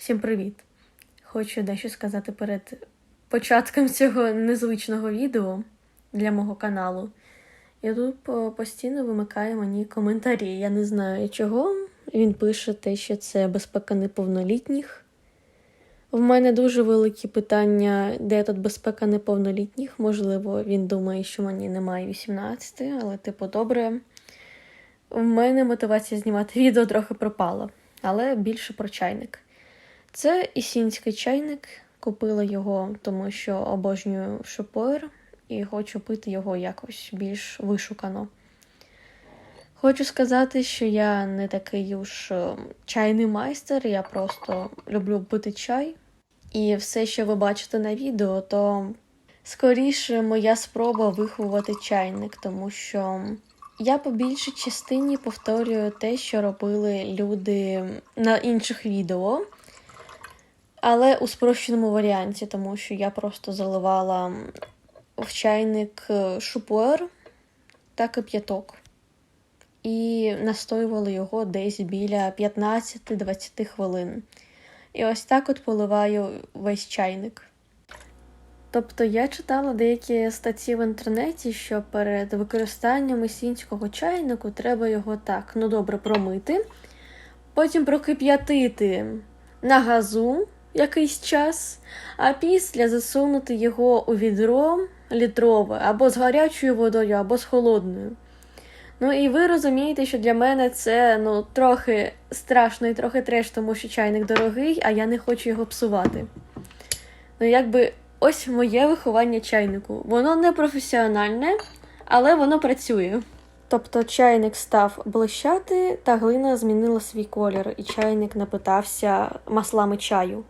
Всім привіт! Хочу дещо сказати перед початком цього незвичного відео для мого каналу. Ютуб постійно вимикає мені коментарі. Я не знаю чого. Він пише те, що це безпека неповнолітніх. В мене дуже великі питання, де тут безпека неповнолітніх. Можливо, він думає, що мені немає 18, але типу добре. В мене мотивація знімати відео трохи пропала, але більше про чайник. Це ісінський чайник. Купила його, тому що обожнюю шопойр і хочу пити його якось більш вишукано. Хочу сказати, що я не такий уж е, чайний майстер, я просто люблю пити чай. І все, що ви бачите на відео, то скоріше моя спроба виховувати чайник, тому що я по більшій частині повторюю те, що робили люди на інших відео, але у спрощеному варіанті, тому що я просто заливала в чайник е, шупуер та кип'яток. І настоювала його десь біля 15-20 хвилин. І ось так от поливаю весь чайник. Тобто я читала деякі статті в інтернеті, що перед використанням ісінського чайнику треба його так, ну добре, промити, потім прокип'ятити на газу якийсь час, а після засунути його у відро літрове або з гарячою водою, або з холодною. Ну і ви розумієте, що для мене це ну, трохи страшно і трохи треш, тому що чайник дорогий, а я не хочу його псувати. Ну, якби ось моє виховання чайнику. Воно не професіональне, але воно працює. Тобто чайник став блищати, та глина змінила свій колір, і чайник напитався маслами чаю.